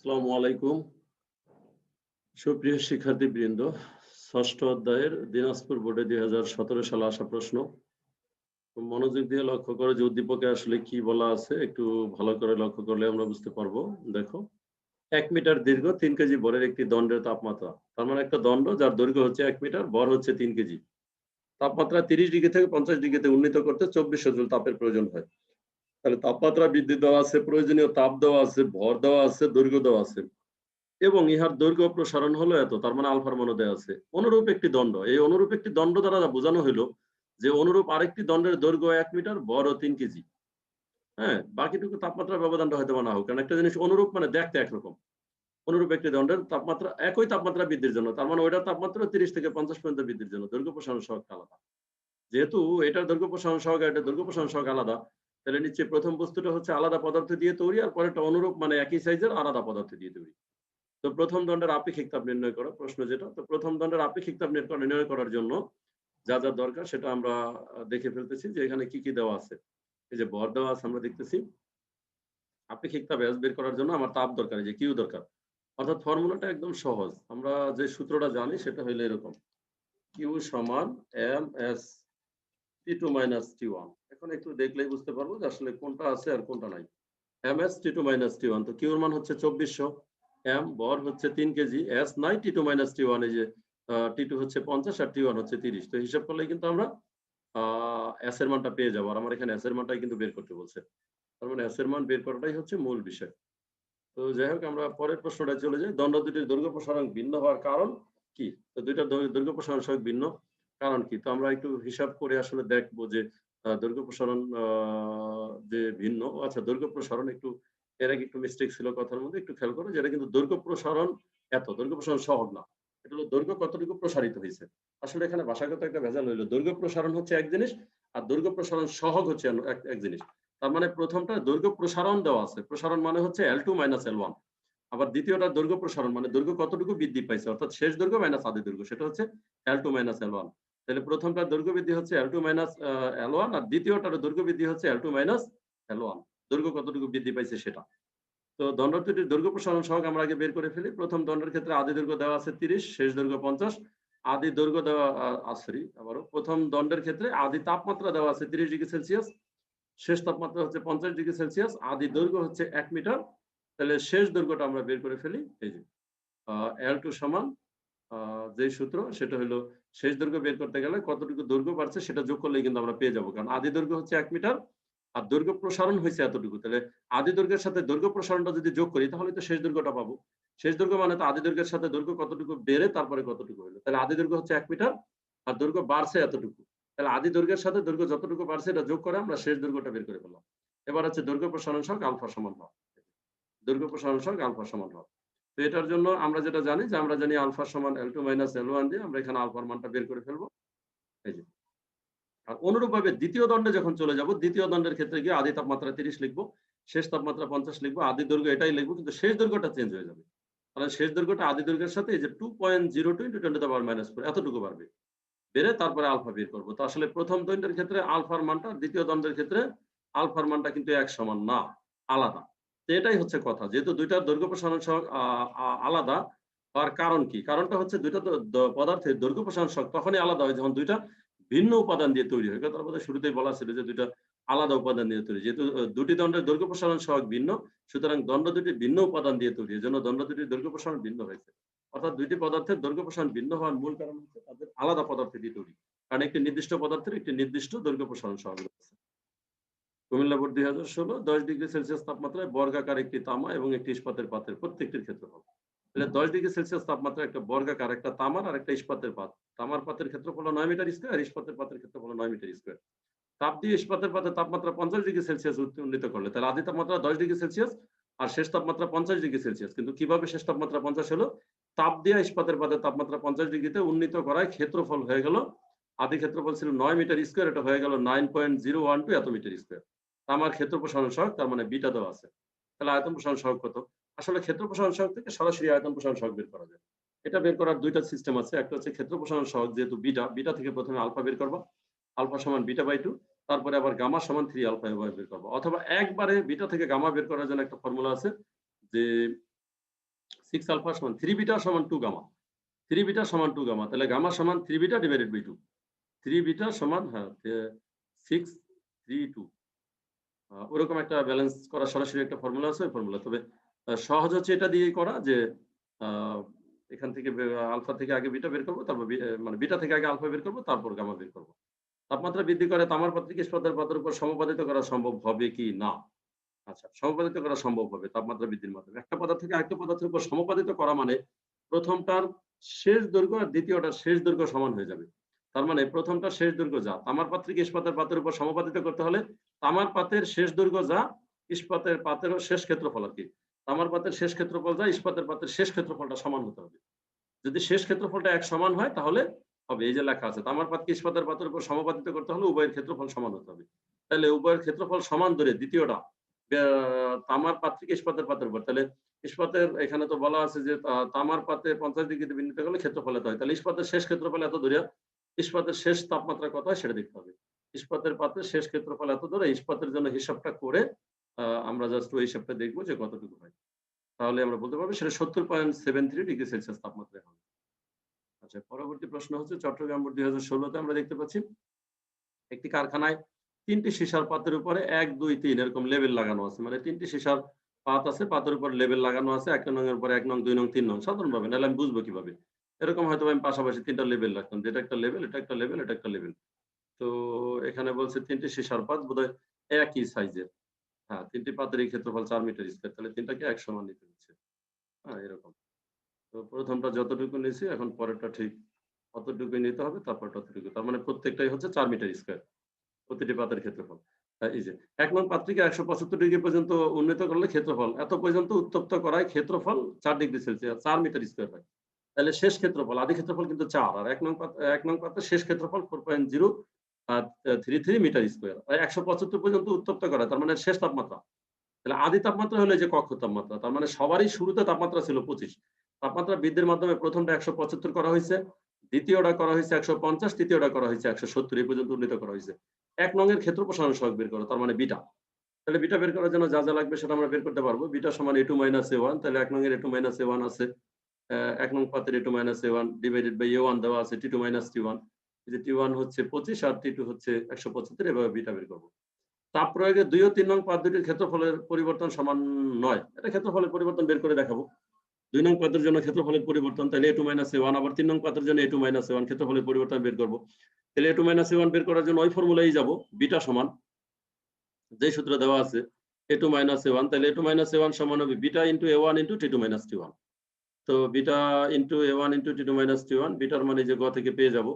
আসসালামু আলাইকুম। সুপ্রিয় শিক্ষার্থী বৃন্দ ষষ্ঠ অধ্যায়ের দিনাজপুর বোর্ডে দুই হাজার সতেরো সালে আসা প্রশ্ন। মনোযোগ দিয়ে লক্ষ্য করে যে উদ্দীপকে আসলে কি বলা আছে, একটু ভালো করে লক্ষ্য করলে আমরা বুঝতে পারব। দেখো, এক মিটার দীর্ঘ তিন কেজি বরের একটি দণ্ডের তাপমাত্রা। তার মানে একটা দণ্ড যার দৈর্ঘ্য হচ্ছে এক মিটার, বর হচ্ছে তিন কেজি। তাপমাত্রা তিরিশ ডিগ্রি থেকে পঞ্চাশ ডিগ্রিতে উন্নীত করতে চব্বিশশো জুল তাপের প্রয়োজন হয়। তাহলে তাপমাত্রা বৃদ্ধি দেওয়া আছে, প্রয়োজনীয় তাপ দেওয়া আছে, ভর দেওয়া আছে, দৈর্ঘ্য দেওয়া আছে। এবং ইহার দৈর্ঘ্য প্রসারণ হলো এত, তার মানে আলফার মনে দেওয়া আছে। অনুরূপ একটি দণ্ড, এই অনুরূপ একটি দণ্ড দ্বারা বোঝানো হলো যে অনুরূপ আরেকটি দণ্ডের দৈর্ঘ্য এক মিটার বড় তিন কেজি। হ্যাঁ বাকিটুকু তাপমাত্রার ব্যবধানটা হয়তো না হোক, কারণ একটা জিনিস অনুরূপ মানে দেখতে একরকম। অনুরূপ একটি দণ্ডের তাপমাত্রা, একই তাপমাত্রা বৃদ্ধির জন্য, তার মানে ওইটার তাপমাত্রা তিরিশ থেকে পঞ্চাশ পর্যন্ত বৃদ্ধির জন্য, দৈর্ঘ্য প্রসারণ সহক আলাদা। যেহেতু এটার দৈর্ঘ্য প্রসারণ সহক এটা দৈর্ঘ্য প্রসারণ সহক আলাদা তাহলে নিচে প্রথম বস্তুটা হচ্ছে আলাদা পদার্থ দিয়ে তৈরি, আর পরেরটা অনুরূপ মানে একই সাইজের আলাদা পদার্থ দিয়ে তৈরি। তো প্রথম দণ্ডের আপেক্ষিক তাপ নির্ণয় করা, প্রশ্ন যেটা। তো প্রথম দণ্ডের আপেক্ষিক তাপ নির্ণয় করার জন্য যা যা দরকার সেটা আমরা দেখে ফেলতেছি যে এখানে কি কি দেওয়া আছে। এই যে বর দেওয়া আছে আমরা দেখতেছি। আপেক্ষিক তাপ এস বের করার জন্য আমার তাপ দরকার যে কিউ দরকার। অর্থাৎ ফর্মুলাটা একদম সহজ। আমরা যে সূত্রটা জানি সেটা হইল এরকম। কিউ সমান M S T two minus T one এখন একটু দেখলেই বুঝতে পারব যে আসলে কোনটা আছে আর কোনটা নাই। M S T two minus T one তো কিউর মান হচ্ছে চব্বিশশো। এম বর হচ্ছে তিন কেজি এস নাই T two minus T one এই যে টি টু হচ্ছে পঞ্চাশ আর টি ওয়ান হচ্ছে তিরিশ। তো হিসাব কিন্তু আমরা এস এর মানটা পেয়ে যাব। আর আমার এখানে এস এর মানটাই কিন্তু বের করতে বলছে। তার মানে এস এর মান বের করাটাই হচ্ছে মূল বিষয়। তো যাই হোক, আমরা পরের প্রশ্নটা চলে যাই। দণ্ড দুটির দৈর্ঘ্য প্রসারণ ভিন্ন হওয়ার কারণ কি? তো দুইটা দৈর্ঘ্য প্রসারণ সহ ভিন্ন। কারণ কি? তো আমরা একটু হিসাব করে আসলে দেখব যে দৈর্ঘ্য প্রসারণ যে ভিন্ন আচ্ছা দৈর্ঘ্য প্রসারণ একটু, এর আগে একটু মিস্টেক ছিল কথার মধ্যে, একটু খেয়াল করো যেটা কিন্তু দৈর্ঘ্য প্রসারণ এত, দৈর্ঘ্য প্রসারণ সহজ না। এটা হলো দৈর্ঘ্য কতটুকু প্রসারিত হয়েছে। আসলে এখানে ভাষাগত একটা ভেজাল হইল। দৈর্ঘ্য প্রসারণ হচ্ছে এক জিনিস, আর দৈর্ঘ্য প্রসারণ সহগ হচ্ছে এক জিনিস। তার মানে প্রথমটা দৈর্ঘ্য প্রসারণ দেওয়া আছে। প্রসারণ মানে হচ্ছে L two minus L one আবার দ্বিতীয়টা দৈর্ঘ্য প্রসারণ মানে দৈর্ঘ্য কতটুকু বৃদ্ধি পাইছে? অর্থাৎ শেষ দৈর্ঘ্য মাইনাস আদি দৈর্ঘ্য, সেটা হচ্ছে L two minus L one তাহলে প্রথমটা দৈর্ঘ্য বৃদ্ধি হচ্ছে L two minus L one আর দ্বিতীয়টার দৈর্ঘ্য বৃদ্ধি হচ্ছে L two minus L one দৈর্ঘ্য কতটুকু বৃদ্ধি পাইছে সেটা। তো দণ্ড দুটির দৈর্ঘ্য প্রসারণ সহগ আমরা আগে বের করে ফেলি। প্রথম দণ্ডের ক্ষেত্রে আদি দৈর্ঘ্য দেওয়া আছে তিরিশ, শেষ দৈর্ঘ্য পঞ্চাশ। আদি দৈর্ঘ্য দেওয়া সরি আবারও। প্রথম দণ্ডের ক্ষেত্রে আদি তাপমাত্রা দেওয়া আছে তিরিশ ডিগ্রি সেলসিয়াস। শেষ তাপমাত্রা হচ্ছে পঞ্চাশ ডিগ্রি সেলসিয়াস। আদি দৈর্ঘ্য হচ্ছে এক মিটার। তাহলে শেষ দৈর্ঘ্যটা আমরা বের করে ফেলি। এই যে এল টু সমান যে সূত্র, সেটা হলো শেষ দৈর্ঘ্য বের করতে গেলে কতটুকু দৈর্ঘ্য বাড়ছে সেটা যোগ করলেই কিন্তু আমরা পেয়ে যাব। কারণ আদি দৈর্ঘ্য হচ্ছে এক মিটার আর দৈর্ঘ্য প্রসারণ হয়েছে এতটুকু। তাহলে আদি দৈর্ঘ্যের সাথে দৈর্ঘ্য প্রসারণটা যদি যোগ করি, তাহলে তো শেষ দৈর্ঘ্যটা পাবো। শেষ দৈর্ঘ্য মানে তো আদি দৈর্ঘ্যের সাথে দৈর্ঘ্য কতটুকু বেড়ে তারপরে কতটুকু হলো। তাহলে আদি দৈর্ঘ্য হচ্ছে এক মিটার আর দৈর্ঘ্য বাড়ছে এতটুকু। তাহলে আদি দৈর্ঘ্যের সাথে দৈর্ঘ্য যতটুকু বাড়ছে এটা যোগ করে আমরা শেষ দৈর্ঘ্যটা বের করে ফেললাম। এবার হচ্ছে দৈর্ঘ্য প্রসারণ সহগ আলফা সমান হওয়া। দৈর্ঘ্য প্রসারণ সহগ আলফা সমান হওয়া। তো এটার জন্য আমরা যেটা জানি যে আমরা জানি আলফা সমান L two minus L one দিয়ে আমরা এখানে আলফার মানটা বের করে ফেলব। এই যে। আর অনুরূপভাবে দ্বিতীয় দণ্ডে যখন চলে যাব, দ্বিতীয় দণ্ডের ক্ষেত্রে গিয়ে আদি তাপমাত্রা তিরিশ লিখব, শেষ তাপমাত্রা পঞ্চাশ লিখব, আদি দৈর্ঘ্য এটাই লিখব, কিন্তু শেষ দৈর্ঘ্যটা চেঞ্জ হয়ে যাবে। তাহলে শেষ দৈর্ঘ্যটা আদি দৈর্ঘ্যের সাথে এই যে two point zero two into twenty power minus four এতটুকু বাড়বে। বেড়ে তারপরে আলফা বের করব। তো আসলে প্রথম দণ্ডের ক্ষেত্রে আলফার মানটা, দ্বিতীয় দণ্ডের ক্ষেত্রে আলফার মানটা কিন্তু এক সমান না, আলাদা। এটাই হচ্ছে কথা। যেহেতু দুইটার দৈর্ঘ্য প্রসারণ সহগ আলাদা হওয়ার কারণ কি? কারণটা হচ্ছে দুইটা পদার্থের দৈর্ঘ্য প্রসারণ সহগ তখনই আলাদা হয় যখন দুইটা ভিন্ন উপাদান দিয়ে তৈরি হয়। তার মধ্যে শুরুতেই বলা ছিল যে দুইটা আলাদা উপাদান দিয়ে তৈরি যেহেতু দুটি দণ্ডের দৈর্ঘ্য প্রসারণ সহগ ভিন্ন, সুতরাং দণ্ড দুটি ভিন্ন উপাদান দিয়ে তৈরি এই জন্য দণ্ড দুটির দৈর্ঘ্য প্রসারণ ভিন্ন হয়েছে। অর্থাৎ দুইটি পদার্থের দৈর্ঘ্য প্রসারণ ভিন্ন হওয়ার মূল কারণ হচ্ছে তাদের আলাদা পদার্থ দিয়ে তৈরি কারণ একটি নির্দিষ্ট পদার্থের একটি নির্দিষ্ট দৈর্ঘ্য প্রসারণ সহগ রয়েছে। কুমিল্লা বোর্ড দুই হাজার ষোলো দশ ডিগ্রি সেলসিয়াস তাপমাত্রায় বর্গাকার একটি তামা এবং একটি ইস্পাতের পাত্রের প্রত্যেকটির ক্ষেত্রে হবে তাহলে দশ ডিগ্রি সেলসিয়াস তাপমাত্রা একটা বর্গাকার একটা তামার আর একটা ইস্পাতের পাত। তামার পাতের ক্ষেত্রফল নয় মিটার স্কোয়ার ইস্পাতের পাতের ক্ষেত্রফল নয় মিটার স্কোয়ার। তাপ দিয়ে ইস্পাতের পাতের তাপমাত্রা পঞ্চাশ ডিগ্রি সেলসিয়াস উন্নীত করলে তাহলে আদি তাপমাত্রা দশ ডিগ্রি সেলসিয়াস আর শেষ তাপমাত্রা পঞ্চাশ ডিগ্রি সেলসিয়াস। কিন্তু কীভাবে শেষ তাপমাত্রা পঞ্চাশ হলো? তাপ দিয়ে ইস্পাতের পাতের তাপমাত্রা পঞ্চাশ ডিগ্রিতে উন্নীত করায় ক্ষেত্রফল হয়ে গেল আদি ক্ষেত্রফল ছিল নয় মিটার স্কোয়ার এটা হয়ে গেল nine point zero one two এত মিটার স্কোয়ার। আমার ক্ষেত্র প্রসারণ সহগ তার মানে বিটা দেওয়া আছে। তাহলে আয়তন প্রসারণ সহগ কত? আসলে ক্ষেত্র প্রসারণ সহগ থেকে সরাসরি আয়তন প্রসারণ সহগ বের করা যায়। এটা বের করার দুইটা সিস্টেম আছে। একটা হচ্ছে ক্ষেত্র প্রসারণ সহগ যেহেতু বিটা বিটা থেকে প্রথমে আলফা বের করব। আলফা সমান বিটা বাই টু, তারপরে আবার গামা সমান থ্রি আলফা এভাবে বের করব। অথবা একবারে বিটা থেকে গামা বের করার জন্য একটা ফর্মুলা আছে যে সিক্স আলফা সমান থ্রি বিটা সমান টু গামা। থ্রি বিটা সমান টু গামা। তাহলে গামা সমান three beta divided by two three beta সমান হ্যাঁ সিক্স থ্রি টু ওরকম একটা ব্যালেন্স করা সরাসরি একটা ফর্মুলা আছে, ওই ফর্মুলা তবে সহজ হচ্ছে এটা দিয়ে করা যে এখান থেকে আলফা থেকে আগে বিটা বের করব, তারপর মানে বিটা থেকে আগে আলফা বের করব, তারপর গামা বের করব। তাপমাত্রা বৃদ্ধি করে তামার পাত্রকে ইস্পাতের পাত্রের উপর সমপাদিত করা সম্ভব হবে কি না? আচ্ছা সমাপাদিত করা সম্ভব হবে তাপমাত্রা বৃদ্ধির মাধ্যমে। একটা পদার্থ থেকে আরেকটা পদার্থের উপর সমাপাদিত করা মানে প্রথমটার শেষ দৈর্ঘ্য আর দ্বিতীয়টার শেষ দৈর্ঘ্য সমান হয়ে যাবে। তার মানে প্রথমটা শেষ দৈর্ঘ্য যা, তামার পাত্রকে ইস্পাতের পাত্রের উপর সমপাদিত করতে হলে তামার পাতের শেষ দৈর্ঘ্য যা, ইস্পাতের পাতেরও শেষ ক্ষেত্রফল আর কি। তামার পাতের শেষ ক্ষেত্রফল যা, ইস্পাতের পাতের শেষ ক্ষেত্রফলটা সমান হতে হবে। যদি শেষ ক্ষেত্রফলটা এক সমান হয়, তাহলে হবে, এই যে লেখা আছে, তামার পাতকে ইস্পাতের পাতের উপর সমাপাদিত করতে হলে উভয়ের ক্ষেত্রফল সমান হতে হবে। তাহলে উভয়ের ক্ষেত্রফল সমান ধরে, দ্বিতীয়টা তামার পাত্রিক ইস্পাতের পাতের উপর। তাহলে ইস্পাতের, এখানে তো বলা আছে যে তামার পাতে পঞ্চাশ ডিগ্রিতে বিন্দিত করলে ক্ষেত্রফল এত হয়। তাহলে ইস্পাতের শেষ ক্ষেত্রফল এত ধরে ইস্পাতের শেষ তাপমাত্রা কত হয় সেটা দেখতে হবে। ইস্পাতের পাতের শেষ ক্ষেত্রফল এত ধরে, ইস্পাতের জন্য হিসাবটা করে আমরা জাস্ট ওই হিসাবটা দেখব যে কতটুকু হয়। তাহলে আমরা বলতে পারব সেটা সত্তর point seven three degree Celsius তাপমাত্রায় হবে। আচ্ছা পরবর্তী প্রশ্ন হচ্ছে, চট্টগ্রাম দুই হাজার ষোলোতে আমরা দেখতে পাচ্ছি, একটি কারখানায় তিনটি সীসার পাতের উপরে এক, দুই, তিন এরকম লেবেল লাগানো আছে। মানে তিনটি সীসার পাত আছে, পাতের উপর লেবেল লাগানো আছে, এক নং এর উপর এক নং, দুই নং, তিন নং, সাধারণভাবে। নাহলে আমি বুঝব কীভাবে? এরকম হয়তো আমি পাশাপাশি তিনটা লেবেল রাখতাম যেটা একটা লেভেল এটা একটা লেভেল এটা একটা লেভেল তো এখানে বলছে তিনটি সীসার পাত, বোধহয় একই সাইজের। হ্যাঁ তিনটি পাতের ক্ষেত্রফল চার মিটার স্কোয়ার তাহলে তিনটাকে এক সমান নিতে হচ্ছে। হ্যাঁ এরকম। তো প্রথমটা যতটুকু নিয়েছি, এখন পরেরটা ঠিক অতটুকু নিতে হবে, তারপর ততটুকু। তার মানে প্রত্যেকটাই হচ্ছে চার মিটার স্কোয়ার প্রতিটি পাতের ক্ষেত্রফল। এই যে এক নং পাত্রিকে একশো পঁচাত্তর ডিগ্রি পর্যন্ত উন্নীত করলে ক্ষেত্রফল, এত পর্যন্ত উত্তপ্ত করায় ক্ষেত্রফল চার ডিগ্রি সেলসিয়াস, চার মিটার স্কোয়ার হয়। তাহলে শেষ ক্ষেত্রফল, আদি ক্ষেত্রফল কিন্তু চার, আর এক নং এক নং পাত্রের শেষ ক্ষেত্রফল four point zero three three metre square একশো পঁচাত্তর পর্যন্ত উত্তপ্ত তার মানে শেষ তাপমাত্রা। তাহলে আদি তাপমাত্রা হলো যে কক্ষ তাপমাত্রা, তার মানে সবারই শুরুতে তাপমাত্রা ছিল পঁচিশ। তাপমাত্রা বৃদ্ধির মাধ্যমে প্রথমটা একশো পঁচাত্তর করা হয়েছে, দ্বিতীয়টা করা হয়েছে একশো পঞ্চাশ, তৃতীয়টা করা হয়েছে একশো সত্তর, এই পর্যন্ত উন্নীত করা হয়েছে। এক নঙের ক্ষেত্র প্রসারণ সহগ বের করো, তার মানে বিটা। তাহলে বিটা বের করার জন্য যা যা লাগবে সেটা আমরা বের করতে পারব। বিটা সমান A two minus A one, তাহলে এক নঙের A two minus A one আছে এক নং পাতের A two minus A one divided by A one দেওয়া আছে, T two minus T one. যে টি ওয়ান হচ্ছে পঁচিশ আর টি টু হচ্ছে একশো পঁচাত্তর, এভাবে বিটা বের করব। তাপ প্রয়োগে দুই ও তিন নং দুটির ক্ষেত্রফলের পরিবর্তন সমান নয়। এটা ক্ষেত্রফলের পরিবর্তন বের করে দেখাবো। দুই নং পাতের জন্য ক্ষেত্রফলের পরিবর্তন, তাহলে এ টু মাইনাস ওয়ান আবার তিন নং পাতের জন্য এ টু মাইনাস ওয়ান ক্ষেত্রফলের পরিবর্তন বের করব। তাহলে এ টু মাইনাস ওয়ান বের করার জন্য ওই ফর্মুলাই যাব, বিটা সমান। যে সূত্র দেওয়া আছে এ টু মাইনাস ওয়ান তাহলে এ টু মাইনাস ওয়ান সমান হবে beta into A one into T two minus T one তো beta into A one into T two minus T one bitter মানে যে গ থেকে পেয়ে যাব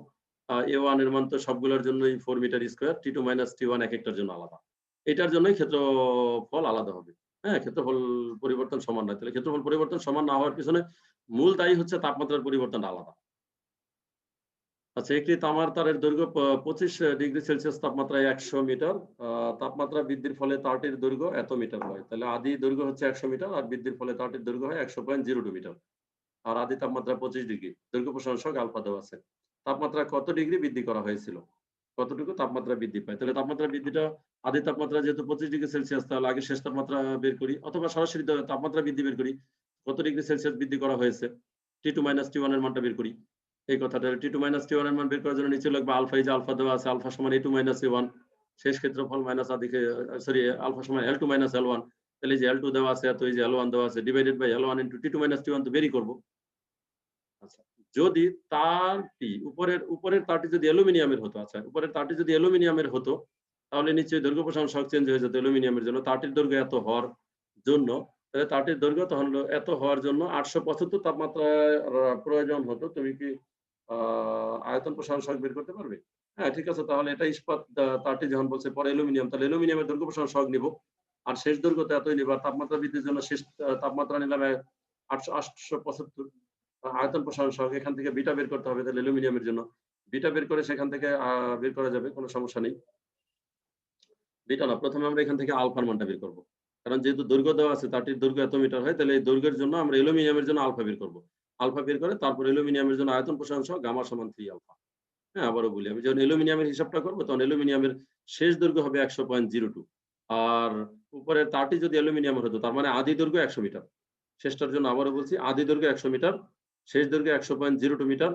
এ ওয়ানের মান তো সবগুলোর জন্যই four metre square T two minus T one এক একটার জন্য আলাদা। এটার জন্যই ক্ষেত্রফল আলাদা হবে। হ্যাঁ ক্ষেত্রফল পরিবর্তন সমান নয়। তাহলে ক্ষেত্রফল পরিবর্তন সমান না হওয়ার পিছনে মূল দায়ী হচ্ছে তাপমাত্রার পরিবর্তন আলাদা। আচ্ছা একটি তামার তারের দৈর্ঘ্য পঁচিশ ডিগ্রি সেলসিয়াস তাপমাত্রায় একশো মিটার। তাপমাত্রা বৃদ্ধির ফলে তারটির দৈর্ঘ্য এত মিটার হয়। তাহলে আদি দৈর্ঘ্য হচ্ছে একশো মিটার আর বৃদ্ধির ফলে তারটির দৈর্ঘ্য হয় একশো পয়েন্ট জিরো টু মিটার। আর আদি তাপমাত্রা পঁচিশ ডিগ্রি। দৈর্ঘ্য সহগ আলফা দেওয়া আছে। তাপমাত্রা কত ডিগ্রি বৃদ্ধি করা হয়েছিল? কতটুকু তাপমাত্রা বৃদ্ধি পায়? তাহলে তাপমাত্রা বৃদ্ধিটা আদি তাপমাত্রা যেহেতু পঁচিশ ডিগ্রি সেলসিয়াস, তাহলে আগে শেষ তাপমাত্রা বের করি, অথবা সরাসরি তাপমাত্রা বৃদ্ধি বের করি, কত ডিগ্রি সেলসিয়াস বৃদ্ধি করা হয়েছে? টি টু মাইনাস টি ওয়ানের মানটা বের করি। এই কথাটা টি টু মাইনাস টি ওয়ানের মান বের করার জন্য নিচে লাগবে আলফা যে আলফা দেওয়া আছে, আলফা সমান A two minus A one শেষ ক্ষেত্রফল মাইনাস আদিকে সরি আলফা সমান L two minus L one তাহলে যে এল টু দেওয়া আছে, এত এই যে এল ওয়ান দেওয়া আছে divided by L one into T two minus T one তো বেরই করব। আচ্ছা। যদি তারটি, উপরের উপরের তারটি যদি অ্যালুমিনিয়ামের হতো আচ্ছা উপরের তারটি যদি অ্যালুমিনিয়ামের হতো, তাহলে নিশ্চয়ই দৈর্ঘ্য প্রসারণ শখ চেঞ্জ হয়ে যেত অ্যালুমিনিয়ামের জন্য। তারটির দৈর্ঘ্য এত হওয়ার জন্য, তাহলে তারটির দৈর্ঘ্য তখন এত হওয়ার জন্য আটশো পঁচাত্তর তাপমাত্রায় র- প্রয়োজন হতো। তুমি কি আয়তন প্রসারণ শখ বের করতে পারবে? হ্যাঁ ঠিক আছে, তাহলে এটা ইস্পাত, তারটি যখন বলছে পরে অ্যালুমিনিয়াম, তাহলে অ্যালুমিনিয়ামের দৈর্ঘ্য প্রসারণ শখ নিব। আর শেষ দৈর্ঘ্য তো এতই নিব, আর তাপমাত্রা বৃদ্ধির জন্য শেষ, তাপমাত্রা নিলাম আটশো আটশো পঁচাত্তর। আয়তন প্রসারণ সহগ এখান থেকে বিটা বের করতে হবে তাহলে অ্যালুমিনিয়ামের জন্য। বিটা বের করে সেখান থেকে বের করা যাবে, কোনো সমস্যা নেই। বিটা না, প্রথমে আমরা এখান থেকে আলফার মানটা বের করব। কারণ যেহেতু দৈর্ঘ্য দেওয়া আছে, তারটির দৈর্ঘ্য এত মিটার হয়, তাহলে এই দৈর্ঘ্যের জন্য আমরা অ্যালুমিনিয়ামের জন্য আলফা বের করব। আলফা বের করে তারপর অ্যালুমিনিয়ামের জন্য আয়তন প্রসারণ সহ গামা সমান থ্রি আলফা। হ্যাঁ আবারও বলি, আমি যখন অ্যালুমিনিয়ামের হিসাবটা করব, তখন অ্যালুমিনিয়ামের শেষ দৈর্ঘ্য হবে একশো পয়েন্ট জিরো টু আর উপরের তারটি যদি অ্যালুমিনিয়ামের হতো, তার মানে আদি দৈর্ঘ্য একশো মিটার। শেষটার জন্য আবারও বলছি, আদি দৈর্ঘ্য একশো মিটার শেষ দৈর্ঘ্য একশো পয়েন্ট জিরো টু মিটার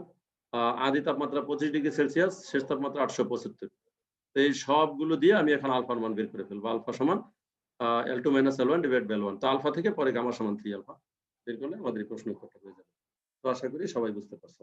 আদি তাপমাত্রা পঁচিশ ডিগ্রি সেলসিয়াস, শেষ তাপমাত্রা আটশো পঁচাত্তর। এই সবগুলো দিয়ে আমি এখন আলফার মান বের করে ফেলব, আলফা সমান L two minus L one divide by one তো আলফা থেকে পরে গামা সমান থ্রি আলফা বের করলে আমাদের প্রশ্ন উত্তরটা হয়ে যাবে। তো আশা করি সবাই বুঝতে পারছ